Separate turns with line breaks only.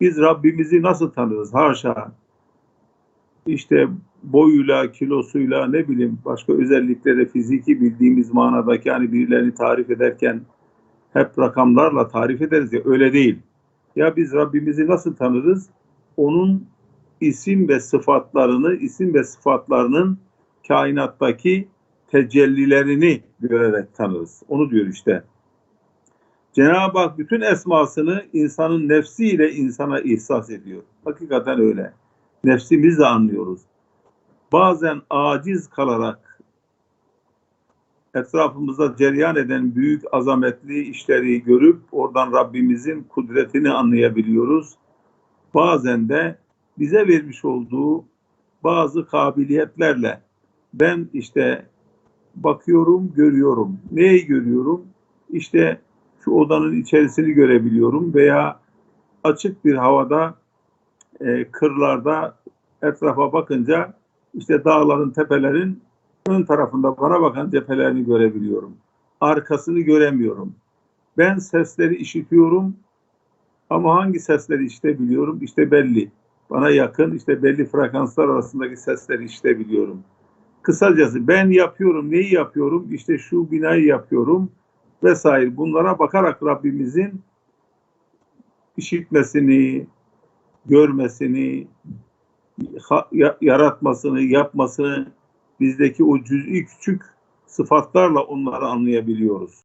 Biz Rabbimizi nasıl tanırız? Haşa. İşte boyuyla, kilosuyla, ne bileyim başka özellikleri fiziki bildiğimiz manadaki hani birilerini tarif ederken hep rakamlarla tarif ederiz ya öyle değil. Ya biz Rabbimizi nasıl tanırız? Onun isim ve sıfatlarını, isim ve sıfatlarının kainattaki tecellilerini görerek tanırız. Onu diyor işte. Cenab-ı Hak bütün esmasını insanın nefsiyle insana ihsas ediyor. Hakikaten öyle. Nefsimizle anlıyoruz. Bazen aciz kalarak etrafımızda cereyan eden büyük azametli işleri görüp oradan Rabbimizin kudretini anlayabiliyoruz. Bazen de bize vermiş olduğu bazı kabiliyetlerle ben işte bakıyorum, görüyorum. Neyi görüyorum? İşte şu odanın içerisini görebiliyorum veya açık bir havada e, kırlarda etrafa bakınca işte dağların, tepelerin ön tarafında bana bakan cephelerini görebiliyorum. Arkasını göremiyorum. Ben sesleri işitiyorum ama hangi sesleri işitebiliyorum? İşte belli. Bana yakın işte belli frekanslar arasındaki sesleri işitebiliyorum. Kısacası ben yapıyorum, neyi yapıyorum? İşte şu binayı yapıyorum vesaire. Bunlara bakarak Rabbimizin işitmesini, görmesini, yaratmasını, yapmasını bizdeki o cüz'i küçük sıfatlarla onları anlayabiliyoruz.